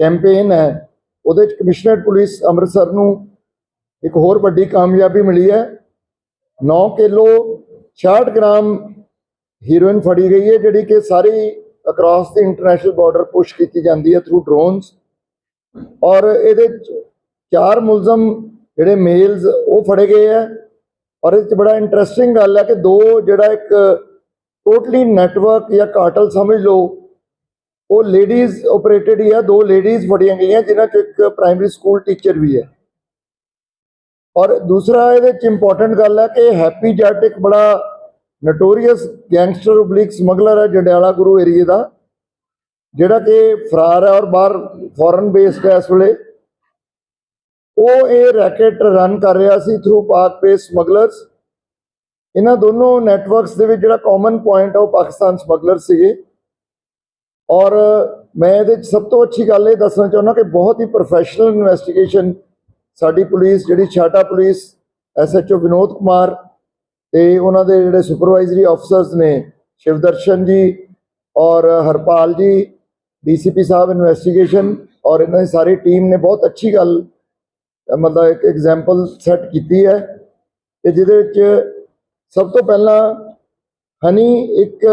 Campaign ਹੈ। ਉਹਦੇ ਚ ਕਮਿਸ਼ਨਰ ਪੁਲਿਸ ਅੰਮ੍ਰਿਤਸਰ ਨੂੰ ਇੱਕ ਹੋਰ ਵੱਡੀ ਕਾਮਯਾਬੀ ਮਿਲੀ ਹੈ। 9 ਕਿਲੋ 66 ਗ੍ਰਾਮ ਹੀਰੋਇਨ ਫੜੀ ਗਈ ਹੈ, ਜਿਹੜੀ ਕਿ ਸਾਰੀ ਅਕ੍ਰੋਸ ਦੀ ਇੰਟਰਨੈਸ਼ਨਲ ਬਾਰਡਰ ਪੁਸ਼ ਕੀਤੀ ਜਾਂਦੀ ਹੈ ਥਰੂ ਡਰੋਨਸ ਔਰ ਇਹਦੇ ਚ ਚਾਰ ਮੁਲਜ਼ਮ ਜਿਹੜੇ ਮੇਲਸ ਉਹ ਫੜੇ ਗਏ ਹੈ। ਔਰ ਇਹ ਚ ਬੜਾ ਇੰਟਰਸਟਿੰਗ ਗੱਲ ਹੈ ਕਿ ਦੋ ਜਿਹੜਾ ਇੱਕ ਟੋਟਲੀ ਨੈਟਵਰਕ ਜਾਂ ਕਾਰਟਲ ਸਮਝ ਲਓ ਉਹ ਲੇਡੀਜ਼ ਆਪਰੇਟਡ ਹੀ ਹੈ ਦੋ ਲੇਡੀਜ਼ ਫੜੀਆਂ ਗਈਆਂ, ਜਿਨ੍ਹਾਂ 'ਚੋਂ ਇੱਕ ਪ੍ਰਾਇਮਰੀ ਸਕੂਲ ਟੀਚਰ ਵੀ ਹੈ। ਔਰ ਦੂਸਰਾ ਇਹਦੇ ਚ ਇੰਪੋਰਟੈਂਟ ਗੱਲ ਹੈ ਕਿ ਹੈਪੀ ਜੱਟ ਇੱਕ ਬੜਾ ਨਟੋਰੀਅਸ ਗੈਂਗਸਟਰ ਓਬਲਿਕ ਸਮਗਲਰ ਹੈ, ਜੰਡਿਆਲਾ ਗੁਰੂ ਏਰੀਏ ਦਾ, ਜਿਹੜਾ ਕਿ ਫਰਾਰ ਹੈ ਔਰ ਬਾਹਰ ਫੋਰਨ ਬੇਸਡ ਹੈ ਇਸ ਵੇਲੇ। ਉਹ ਇਹ ਰੈਕੇਟ ਰਨ ਕਰ ਰਿਹਾ ਸੀ ਥਰੂ ਪਾਕ ਪੇ ਸਮਗਲਰਸ ਇਹਨਾਂ ਦੋਨੋਂ ਨੈਟਵਰਕਸ ਦੇ ਵਿੱਚ ਜਿਹੜਾ ਕਾਮਨ ਪੁਆਇੰਟ ਹੈ, ਉਹ ਪਾਕਿਸਤਾਨ ਸਮਗਲਰ ਸੀਗੇ। ਔਰ ਮੈਂ ਇਹਦੇ ਚ ਸਭ ਤੋਂ ਅੱਛੀ ਗੱਲ ਇਹ ਦੱਸਣਾ ਚਾਹੁੰਦਾ ਕਿ ਬਹੁਤ ਹੀ ਪ੍ਰੋਫੈਸ਼ਨਲ ਇਨਵੈਸਟੀਗੇਸ਼ਨ ਸਾਡੀ ਪੁਲਿਸ, ਜਿਹੜੀ ਛਾਟਾ ਪੁਲਿਸ ਐਸਐਚਓ ਵਿਨੋਦ ਕੁਮਾਰ ਤੇ ਉਹਨਾਂ ਦੇ ਜਿਹੜੇ ਸੁਪਰਵਾਈਜ਼ਰੀ ਅਫਸਰਸ ਨੇ, ਸ਼ਿਵਦਰਸ਼ਨ ਜੀ ਔਰ ਹਰਪਾਲ ਜੀ ਡੀਸੀਪੀ ਸਾਹਿਬ ਇਨਵੈਸਟੀਗੇਸ਼ਨ ਔਰ ਇਹਨਾਂ ਦੀ ਸਾਰੀ ਟੀਮ ਨੇ ਬਹੁਤ ਅੱਛੀ ਗੱਲ, ਮਤਲਬ ਇੱਕ ਐਗਜ਼ਾਮਪਲ ਸੈੱਟ ਕੀਤੀ ਹੈ ਕਿ ਜਿਹਦੇ ਵਿੱਚ ਸਭ ਤੋਂ ਪਹਿਲਾਂ ਹਨੀ ਇੱਕ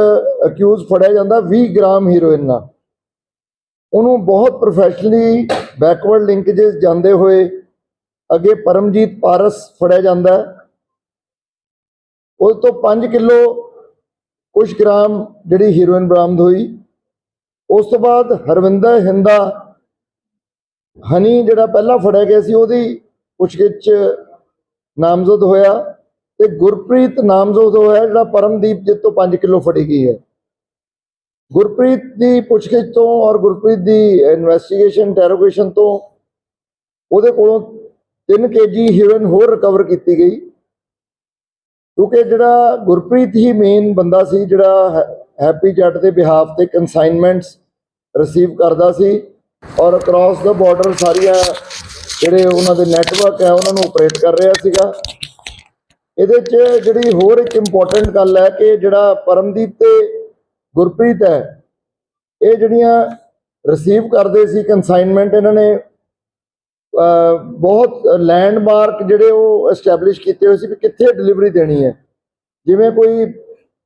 ਅਕਿਊਜ਼ ਫੜਿਆ ਜਾਂਦਾ 20 ਗ੍ਰਾਮ ਹੀਰੋਇਨ ਨਾਲ। ਉਹਨੂੰ ਬਹੁਤ ਪ੍ਰੋਫੈਸ਼ਨਲੀ ਬੈਕਵਰਡ ਲਿੰਕੇजेस ਜਾਂਦੇ ਹੋਏ ਅੱਗੇ ਪਰਮਜੀਤ ਪਾਰਸ ਫੜਿਆ ਜਾਂਦਾ। ਹੈ। ਉਹ ਤੋਂ 5 ਕਿਲੋ ਕੁਝ ਗ੍ਰਾਮ ਜਿਹੜੀ ਹੀਰੋਇਨ ਬਰਾਮਦ ਹੋਈ। ਉਸ ਤੋਂ ਬਾਅਦ ਹਰਵਿੰਦਰ ਹਿੰਦਾ, ਹਨੀ ਜਿਹੜਾ ਪਹਿਲਾਂ ਫੜਿਆ ਗਿਆ ਸੀ ਉਹਦੀ ਪੁੱਛਗਿੱਛ ਨਾਮਜ਼ਦ ਹੋਇਆ। ਤੇ ਗੁਰਪ੍ਰੀਤ ਨਾਮਜ਼ਦ ਹੋਇਆ ਜਿਹੜਾ ਪਰਮਦੀਪ ਜਿੱਤ ਤੋਂ 5 ਕਿਲੋ ਫੜੀ ਗਈ ਹੈ। ਗੁਰਪ੍ਰੀਤ ਦੀ ਪੁੱਛਗਿੱਛ ਤੋਂ ਔਰ ਗੁਰਪ੍ਰੀਤ ਦੀ ਇਨਵੈਸਟੀਗੇਸ਼ਨ ਟੈਰੋਗੇਸ਼ਨ ਤੋਂ ਉਹਦੇ ਕੋਲੋਂ 3 ਕੇਜੀ ਹੀਰੋਇਨ ਹੋਰ ਰਿਕਵਰ ਕੀਤੀ ਗਈ। ਕਿਉਂਕਿ ਜਿਹੜਾ ਗੁਰਪ੍ਰੀਤ ਹੀ ਮੇਨ ਬੰਦਾ ਸੀ, ਜਿਹੜਾ ਹੈ- ਹੈਪੀ ਜੱਟ ਦੇ ਬਿਹਾਫ ਤੇ ਕਨਸਾਈਨਮੈਂਟਸ ਰਿਸੀਵ ਕਰਦਾ ਸੀ ਔਰ ਅਕ੍ਰੋਸ ਦਾ ਬਾਰਡਰ ਸਾਰੀਆਂ ਜਿਹੜੇ ਉਹਨਾਂ ਦੇ ਨੈਟਵਰਕ ਹੈ, ਉਹਨਾਂ ਨੂੰ ਆਪਰੇਟ ਕਰ ਰਿਹਾ ਸੀਗਾ। ਇਹਦੇ 'ਚ ਜਿਹੜੀ ਹੋਰ ਇੱਕ ਇੰਪੋਰਟੈਂਟ ਗੱਲ ਹੈ ਕਿ ਜਿਹੜਾ ਪਰਮਦੀਪ ਤੇ ਗੁਰਪ੍ਰੀਤ ਹੈ, ਇਹ ਜਿਹੜੀਆਂ ਰਿਸੀਵ ਕਰਦੇ ਸੀ ਕਨਸਾਈਨਮੈਂਟ ਇਹਨਾਂ ਨੇ ਬਹੁਤ ਲੈਂਡਮਾਰਕ ਜਿਹੜੇ ਉਹ ਐਸਟੈਬਲਿਸ਼ ਕੀਤੇ ਹੋਏ ਸੀ ਕਿ ਕਿੱਥੇ ਡਿਲੀਵਰੀ ਦੇਣੀ ਹੈ। ਜਿਵੇਂ ਕੋਈ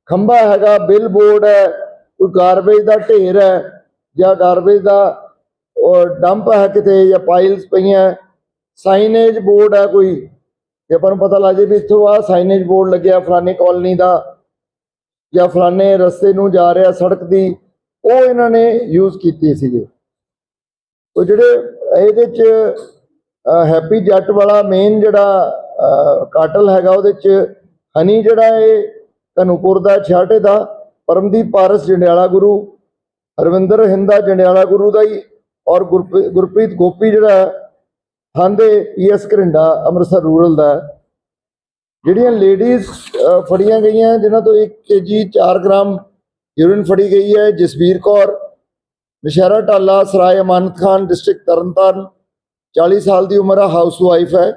ਖੰਭਾ ਹੈਗਾ ਬਿਲ ਬੋਰਡ ਹੈ, ਕੋਈ ਗਾਰਬੇਜ ਦਾ ਢੇਰ ਹੈ, ਜਾਂ ਗਾਰਬੇਜ ਦਾ ਡੰਪ ਹੈ ਕਿਤੇ, ਜਾਂ ਪਾਈਲਸ ਪਈਆਂ ਸਾਈਨੇਜ ਬੋਰਡ ਹੈ ਕੋਈ ਜੇ ਆਪਾਂ ਨੂੰ ਪਤਾ ਲੱਗ ਜੇ ਵੀ ਇੱਥੋਂ ਆ ਸਾਈਨੇਜ ਬੋਰਡ ਲੱਗਿਆ ਫਲਾਨੀ ਕਾਲਨੀ ਦਾ, ਜਾਂ ਫਲਾਣੇ ਰਸਤੇ ਨੂੰ ਜਾ ਰਿਹਾ ਸੜਕ ਦੀ, ਉਹ ਇਹਨਾਂ ਨੇ ਯੂਜ਼ ਕੀਤੀ ਸੀਗੇ। ਉਹ ਜਿਹੜੇ ਇਹਦੇ ਚ ਹੈਪੀ ਜੱਟ ਵਾਲਾ ਮੇਨ ਜਿਹੜਾ ਕਾਟਲ ਹੈਗਾ ਉਹਦੇ ਚ ਹਨੀ ਜਿਹੜਾ ਇਹ ਕਨੂਪੁਰ ਦਾ ਛਾਟੇ ਦਾ, ਪਰਮਦੀਪ ਪਾਰਸ ਜੰਡਿਆਲਾ ਗੁਰੂ, ਹਰਵਿੰਦਰ ਹਿੰਦਾ ਜੰਡਿਆਲਾ ਗੁਰੂ ਦਾ ਹੀ, ਔਰ ਗੁਰਪ੍ਰੀ- ਗੁਰਪ੍ਰੀਤ ਗੋਪੀ ਜਿਹੜਾ ਹਾਂਦੇ ਪੀਐਸ ਘਰਿੰਡਾ ਅੰਮ੍ਰਿਤਸਰ ਰੂਰਲ ਦਾ ਜਿਹੜੀਆਂ ਲੇਡੀਜ਼ ਫੜੀਆਂ ਗਈਆਂ, ਜਿਨ੍ਹਾਂ ਤੋਂ 1 ਕੇਜੀ 4 ਗ੍ਰਾਮ ਹੀਰੋਇਨ ਫੜੀ ਗਈ ਹੈ, ਜਸਵੀਰ ਕੌਰ ਨਸ਼ਹਿਰਾ ਟਾਲਾ, ਸਰਾਏ ਅਮਾਨਤ ਖਾਨ ਡਿਸਟ੍ਰਿਕਟ ਤਰਨਤਾਰਨ 40 ਸਾਲ ਦੀ ਉਮਰ ਆ ਹਾਊਸ ਵਾਈਫ ਹੈ।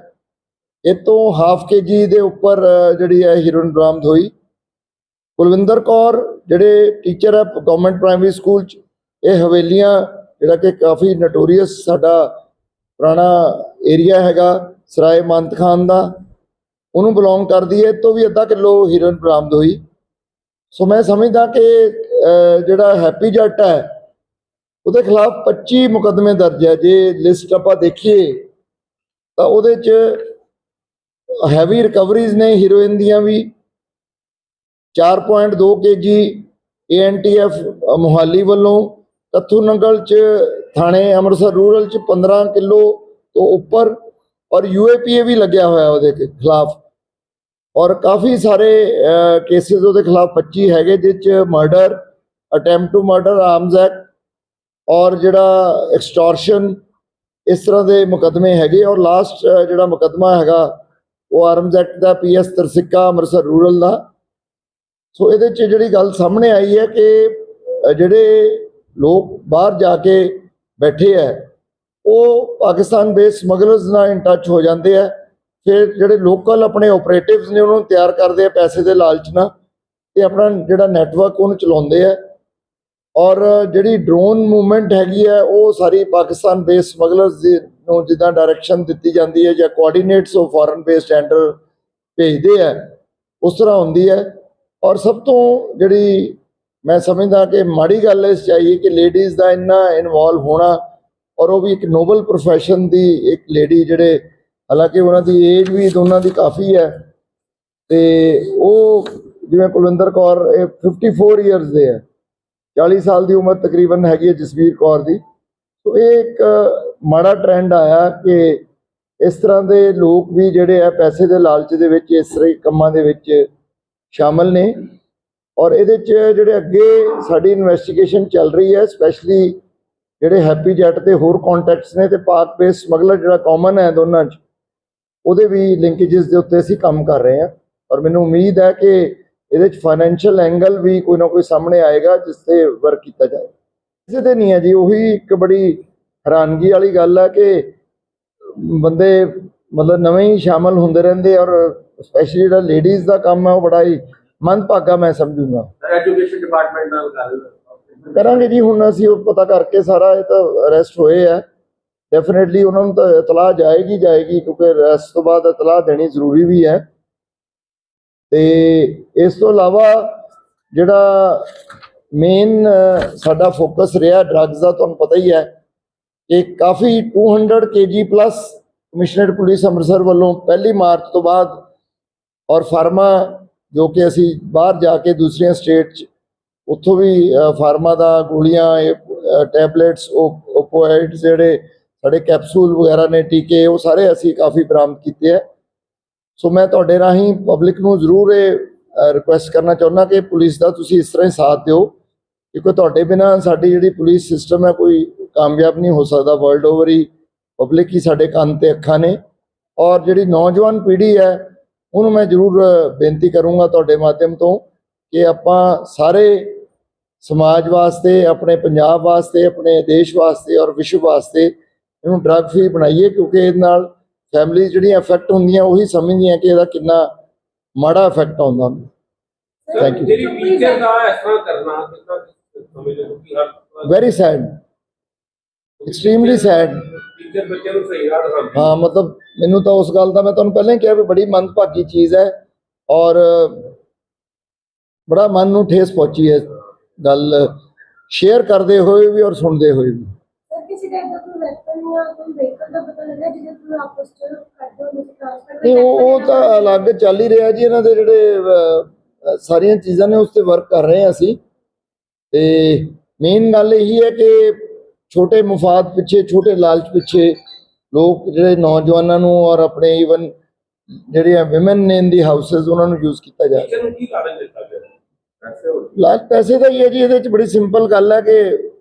ਇਹ ਤੋਂ ਹਾਫ ਕੇਜੀ ਦੇ ਉੱਪਰ ਜਿਹੜੀ ਹੈ ਹੀਰੋਇਨ ਬਰਾਮਦ ਹੋਈ। ਕੁਲਵਿੰਦਰ ਕੌਰ, ਜਿਹੜੇ ਟੀਚਰ ਹੈ ਗਵਰਨਮੈਂਟ ਪ੍ਰਾਇਮਰੀ ਸਕੂਲ ਚ, ਇਹ ਹਵੇਲੀਆਂ, ਜਿਹੜਾ ਕਿ ਕਾਫੀ ਨਟੋਰੀਅਸ ਸਾਡਾ ਪੁਰਾਣਾ ਏਰੀਆ ਹੈਗਾ ਸਰਾਏ ਮੰਤ ਖਾਨ ਦਾ, ਉਹਨੂੰ ਬਿਲੋਂਗ ਕਰਦੀ ਹੈ, ਇਹ ਤੋਂ ਵੀ ਅੱਧਾ ਕਿਲੋ ਹੀਰੋਇਨ ਬਰਾਮਦ ਹੋਈ। ਸੋ ਮੈਂ ਸਮਝਦਾ ਕਿ ਜਿਹੜਾ ਹੈਪੀ ਜੱਟ ਹੈ, ਉਹਦੇ ਖਿਲਾਫ 25 ਮੁਕੱਦਮੇ ਦਰਜ ਹੈ। ਜੇ ਲਿਸਟ ਆਪਾਂ ਦੇਖੀਏ, ਤਾਂ ਉਹਦੇ ਚ ਹੈਵੀ ਰਿਕਵਰੀਜ਼ ਨੇ ਹੀਰੋਇਨ ਦੀਆਂ ਵੀ 4.2 ਕੇਜੀ ਏਐਨਟੀਐਫ ਮੁਹਾਲੀ ਵੱਲੋਂ ਕੱਥੂ ਨੰਗਲ ਚ, ਥਾਣੇ ਅੰਮ੍ਰਿਤਸਰ ਰੂਰਲ ਚ 15 ਕਿਲੋ ਤੋਂ ਉੱਪਰ ਔਰ ਯੂਏਪੀਏ ਵੀ ਲੱਗਿਆ ਹੋਇਆ ਉਹਦੇ ਖਿਲਾਫ। ਔਰ ਕਾਫੀ ਸਾਰੇ ਕੇਸਿਸ ਉਹਦੇ ਖਿਲਾਫ 25 ਹੈਗੇ, ਜਿਸ ਚ murder attempt to murder arms act ਔਰ ਜਿਹੜਾ ਐਕਸਟੋਰਸ਼ਨ ਇਸ ਤਰ੍ਹਾਂ ਦੇ ਮੁਕੱਦਮੇ ਹੈਗੇ। ਔਰ ਲਾਸਟ ਜਿਹੜਾ ਮੁਕੱਦਮਾ ਹੈਗਾ, ਉਹ ਆਰਮਸ ਐਕਟ ਦਾ, ਪੀਐਸ ਤਰਸਿੱਕਾ ਅੰਮ੍ਰਿਤਸਰ ਰੂਰਲ ਦਾ। ਸੋ ਇਹਦੇ ਚ ਜਿਹੜੀ ਗੱਲ ਸਾਹਮਣੇ ਆਈ ਹੈ ਕਿ ਜਿਹੜੇ ਲੋਕ ਬਾਹਰ ਜਾ ਕੇ ਬੈਠੇ ਹੈ ਉਹ ਪਾਕਿਸਤਾਨ ਬੇਸ ਸਮਗਲਰਸ ਨਾਲ ਇਨ ਟੱਚ ਹੋ ਜਾਂਦੇ ਆ ਫਿਰ ਜਿਹੜੇ ਲੋਕਲ ਆਪਣੇ ਆਪਰੇਟਿਵਸ ਨੇ ਉਹਨਾਂ ਨੂੰ ਤਿਆਰ ਕਰਦੇ ਆ ਪੈਸੇ ਦੇ ਲਾਲਚ ਨਾਲ ਤੇ ਆਪਣਾ ਜਿਹੜਾ ਨੈਟਵਰਕ ਉਹਨੂੰ ਚਲਾਉਂਦੇ ਆ ਔਰ ਜਿਹੜੀ ਡਰੋਨ ਮੂਵਮੈਂਟ ਹੈਗੀ ਹੈ ਉਹ ਸਾਰੀ ਪਾਕਿਸਤਾਨ ਬੇਸ ਸਮਗਲਰਸ ਨੂੰ ਜਿੱਦਾਂ ਡਾਇਰੈਕਸ਼ਨ ਦਿੱਤੀ ਜਾਂਦੀ ਹੈ ਜਾਂ ਕੋਆਰਡੀਨੇਟਸ ਉਹ ਫੋਰਨ ਬੇਸ ਸਟੈਂਡਰ ਭੇਜਦੇ ਆ ਉਸ ਤਰ੍ਹਾਂ ਹੁੰਦੀ ਹੈ ਔਰ ਸਭ ਤੋਂ ਜਿਹੜੀ ਮੈਂ ਸਮਝਦਾ ਕਿ ਮਾੜੀ ਗੱਲ ਇਸ ਚਾਹੀਏ ਕਿ ਲੇਡੀਜ਼ ਦਾ ਇੰਨਾ ਇਨਵੋਲਵ ਹੋਣਾ ਔਰ ਉਹ ਵੀ ਇੱਕ ਨੋਬਲ profession ਦੀ ਇੱਕ ਲੇਡੀ ਜਿਹੜੇ, ਹਾਲਾਂਕਿ ਉਹਨਾਂ ਦੀ ਏਜ ਵੀ ਦੋਨਾਂ ਦੀ ਕਾਫੀ ਹੈ ਤੇ ਉਹ ਜਿਵੇਂ ਕੁਲਵਿੰਦਰ ਕੌਰ ਇਹ 54 ਇਅਰਸ ਦੇ ਹੈ 40 ਸਾਲ ਦੀ ਉਮਰ ਤਕਰੀਬਨ ਹੈਗੀ ਹੈ ਜਸਵੀਰ ਕੌਰ ਦੀ। ਸੋ ਇਹ ਇੱਕ ਮਾੜਾ ਟ੍ਰੈਂਡ ਆਇਆ ਕਿ ਇਸ ਤਰ੍ਹਾਂ ਦੇ ਲੋਕ ਵੀ ਜਿਹੜੇ ਆ ਪੈਸੇ ਦੇ ਲਾਲਚ ਦੇ ਵਿੱਚ ਇਸ ਤਰ੍ਹਾਂ ਕੰਮਾਂ ਦੇ ਵਿੱਚ ਸ਼ਾਮਲ ਨੇ। ਔਰ ਇਹਦੇ 'ਚ ਜਿਹੜੇ ਅੱਗੇ ਸਾਡੀ ਇਨਵੈਸਟੀਗੇਸ਼ਨ ਚੱਲ ਰਹੀ ਹੈ ਸਪੈਸ਼ਲੀ ਜਿਹੜੇ ਹੈਪੀ ਜੈਟ ਤੇ ਹੋਰ ਕੰਟੈਕਟਸ ਨੇ ਤੇ ਪਾਕ ਬੇਸ ਸਮਗਲਰ ਜਿਹੜਾ ਕਾਮਨ ਹੈ ਦੋਨਾਂ 'ਚ, ਉਹਦੇ ਵੀ ਲਿੰਕੇजेस ਦੇ ਉੱਤੇ ਅਸੀਂ ਕੰਮ ਕਰ ਰਹੇ ਹਾਂ। ਔਰ ਮੈਨੂੰ ਉਮੀਦ ਹੈ ਕਿ ਇਹਦੇ 'ਚ ਫਾਈਨੈਂਸ਼ੀਅਲ ਐਂਗਲ ਵੀ ਕੋਈ ਨਾ ਕੋਈ ਸਾਹਮਣੇ ਆਏਗਾ, ਜਿਸ ਤੇ ਵਰਕ ਕੀਤਾ ਜਾਏ। ਕਿਸੇ ਤੇ ਨਹੀਂ ਹੈ ਜੀ, ਉਹੀ ਇੱਕ ਬੜੀ ਹੈਰਾਨਗੀ ਵਾਲੀ ਗੱਲ ਹੈ ਕਿ ਬੰਦੇ ਮਤਲਬ ਨਵੇਂ ਹੀ ਸ਼ਾਮਲ ਹੁੰਦੇ ਰਹਿੰਦੇ ਔਰ ਸਪੈਸ਼ਲੀ ਜਿਹੜਾ ਲੇਡੀਜ਼ ਦਾ ਕੰਮ ਹੈ, ਉਹ ਬੜਾ ਹੀ ਮੰਦਭਾਗਾ ਮੈਂ ਸਮਝੂੰਗਾ। ਐਜੂਕੇਸ਼ਨ ਡਿਪਾਰਟਮੈਂਟ ਨਾਲ ਗੱਲ ਕਰਾਂਗੇ ਜੀ ਹੁਣ ਅਸੀਂ ਉਹ ਪਤਾ ਕਰਕੇ ਸਾਰਾ ਇਹ ਤਾਂ ਅਰੈਸਟ ਹੋਏ ਆ। ਡੈਫੀਨਿਟਲੀ ਉਹਨਾਂ ਨੂੰ ਤਾਂ ਇਤਲਾਹ ਜਾਏਗੀ ਜਾਏਗੀ ਕਿਉਂਕਿ ਅਰੈਸਟ ਤੋਂ ਬਾਅਦ ਇਤਲਾਹ ਦੇਣੀ ਜ਼ਰੂਰੀ ਵੀ ਹੈ। ਤੇ ਇਸ ਤੋਂ ਇਲਾਵਾ ਜਿਹੜਾ ਮੇਨ ਸਾਡਾ ਫੋਕਸ ਰਿਹਾ ਡਰੱਗਸ ਦਾ ਤੁਹਾਨੂੰ ਪਤਾ ਹੀ ਹੈ ਕਿ ਕਾਫੀ 200 KG plus commissionerate police Amritsar ਵੱਲੋਂ ਪਹਿਲੀ ਮਾਰਚ ਤੋਂ ਬਾਅਦ ਔਰ ਫਾਰਮਾ ਜੋ ਕਿ ਅਸੀਂ ਬਾਹਰ ਜਾ ਕੇ ਦੂਸਰੀਆਂ ਸਟੇਟ 'ਚ ਉੱਥੋਂ ਵੀ ਅ, ਫਾਰਮਾ ਦਾ ਗੋਲੀਆਂ ਇਹ ਟੈਬਲੇਟਸ ਓਪੋਇਡਸ ਜਿਹੜੇ ਸਾਡੇ ਕੈਪਸੂਲ ਵਗੈਰਾ ਨੇ ਟੀਕੇ ਉਹ ਸਾਰੇ ਅਸੀਂ ਕਾਫੀ ਬਰਾਮਦ ਕੀਤੇ ਹੈ ਸੋ ਮੈਂ ਤੁਹਾਡੇ ਰਾਹੀਂ ਪਬਲਿਕ ਨੂੰ ਜ਼ਰੂਰ ਇਹ ਰਿਕੁਐਸਟ ਕਰਨਾ ਚਾਹੁੰਦਾ ਕਿ ਪੁਲਿਸ ਦਾ ਤੁਸੀਂ ਇਸ ਤਰ੍ਹਾਂ ਹੀ ਸਾਥ ਦਿਓ ਕਿਉਂਕਿ ਤੁਹਾਡੇ ਬਿਨਾ ਸਾਡੀ ਜਿਹੜੀ ਪੁਲਿਸ ਸਿਸਟਮ ਹੈ ਕੋਈ ਕਾਮਯਾਬ ਨਹੀਂ ਹੋ ਸਕਦਾ। ਵਰਲਡ ਓਵਰ ਹੀ ਪਬਲਿਕ ਹੀ ਸਾਡੇ ਕੰਨ ਤੇ ਅੱਖਾਂ ਨੇ। ਔਰ ਜਿਹੜੀ ਨੌਜਵਾਨ ਪੀੜ੍ਹੀ ਹੈ ਉਹਨੂੰ ਮੈਂ ਜ਼ਰੂਰ ਬੇਨਤੀ ਕਰੂੰਗਾ ਤੁਹਾਡੇ ਮਾਧਿਅਮ ਤੋਂ ਕਿ ਆਪਾਂ ਸਾਰੇ ਸਮਾਜ ਵਾਸਤੇ ਆਪਣੇ ਪੰਜਾਬ ਵਾਸਤੇ ਆਪਣੇ ਦੇਸ਼ ਵਾਸਤੇ ਔਰ ਵਿਸ਼ਵ ਵਾਸਤੇ ਇਹਨੂੰ ਡਰੱਗ ਫ੍ਰੀ ਬਣਾਈਏ ਕਿਉਂਕਿ ਇਹਦੇ ਨਾਲ ਫੈਮਿਲੀ ਜਿਹੜੀਆਂ ਅਫੈਕਟ ਹੁੰਦੀਆਂ ਉਹੀ ਸਮਝਦੀਆਂ ਕਿ ਇਹਦਾ ਕਿੰਨਾ ਮਾੜਾ ਇਫੈਕਟ ਆਉਂਦਾ Thank you. ਜਿਹੜੀ ਟੀਚਰ ਦਾ ਇਸ ਤਰ੍ਹਾਂ ਕਰਨਾ ਕਿੰਨਾ ਸਮਝਦੇ ਹੋ ਕਿ ਹਰ very sad extremely sad teacher ਬੱਚਿਆਂ ਨੂੰ ਸਹੀ ਰਾਹ ਦਿਖਾਉਂਦੀ। ਹਾਂ ਮਤਲਬ ਮੈਨੂੰ ਤਾਂ ਉਸ ਗੱਲ ਦਾ ਮੈਂ ਤੁਹਾਨੂੰ ਪਹਿਲਾਂ ਹੀ ਕਿਹਾ ਵੀ ਬੜੀ ਮੰਦਭਾਗੀ ਚੀਜ਼ ਹੈ ਔਰ ਬੜਾ ਮਨ ਨੂੰ ਠੇਸ ਪਹੁੰਚੀ ਹੈ ਗੱਲ ਸ਼ੇਅਰ ਕਰਦੇ ਹੋਏ ਵੀ ਔਰ ਸੁਣਦੇ ਹੋਏ ਵੀ। ਨਹੀਂ ਉਹ ਉਹ ਤਾਂ ਅਲੱਗ ਚੱਲ ਹੀ ਰਿਹਾ ਜੀ ਇਹਨਾਂ ਦੇ ਜਿਹੜੇ ਸਾਰੀਆਂ ਚੀਜ਼ਾਂ ਨੇ ਉਸ ਤੇ ਵਰਕ ਕਰ ਰਹੇ ਹਾਂ ਅਸੀਂ। ਤੇ ਮੇਨ ਗੱਲ ਇਹੀ ਹੈ ਕਿ ਛੋਟੇ ਮਫਾਦ ਪਿੱਛੇ ਛੋਟੇ ਲਾਲਚ ਪਿੱਛੇ ਲੋਕ ਜਿਹੜੇ ਨੌਜਵਾਨਾਂ ਨੂੰ ਔਰ ਆਪਣੇ ਇਵਨ ਜਿਹੜੀਆਂ ਔਮਨ ਨੇ ਇਨ ਦੀ ਹਾਊਸਸ ਉਹਨਾਂ ਨੂੰ ਯੂਜ਼ ਕੀਤਾ ਜਾ ਰਿਹਾ। ਹੋ ਪੈਸੇ ਦਾ ਹੀ ਹੈ ਜੀ ਇਹਦੇ ਵਿੱਚ ਬੜੀ ਸਿੰਪਲ ਗੱਲ ਹੈ ਕਿ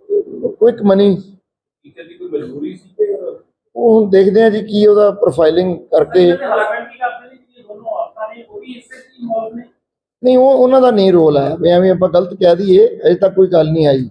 ਕੁਇਕ ਮਨੀ ਟੀਚਰ ਦੀ ਕੋਈ ਮਜਬੂਰੀ ਸੀ ਕਿ ਉਹ ਹੁਣ ਦੇਖਦੇ ਆ ਜੀ ਕੀ ਉਹਦਾ ਪ੍ਰੋਫਾਈਲਿੰਗ ਕਰਕੇ। ਨਹੀਂ ਉਹ ਉਹਨਾਂ ਦਾ ਨਹੀਂ ਰੋਲ ਹੈ। ਐਵੇਂ ਆਪਾਂ ਗਲਤ ਕਹਿ ਦਈਏ ਅਜੇ ਤੱਕ ਕੋਈ ਗੱਲ ਨਹੀਂ ਆਈ।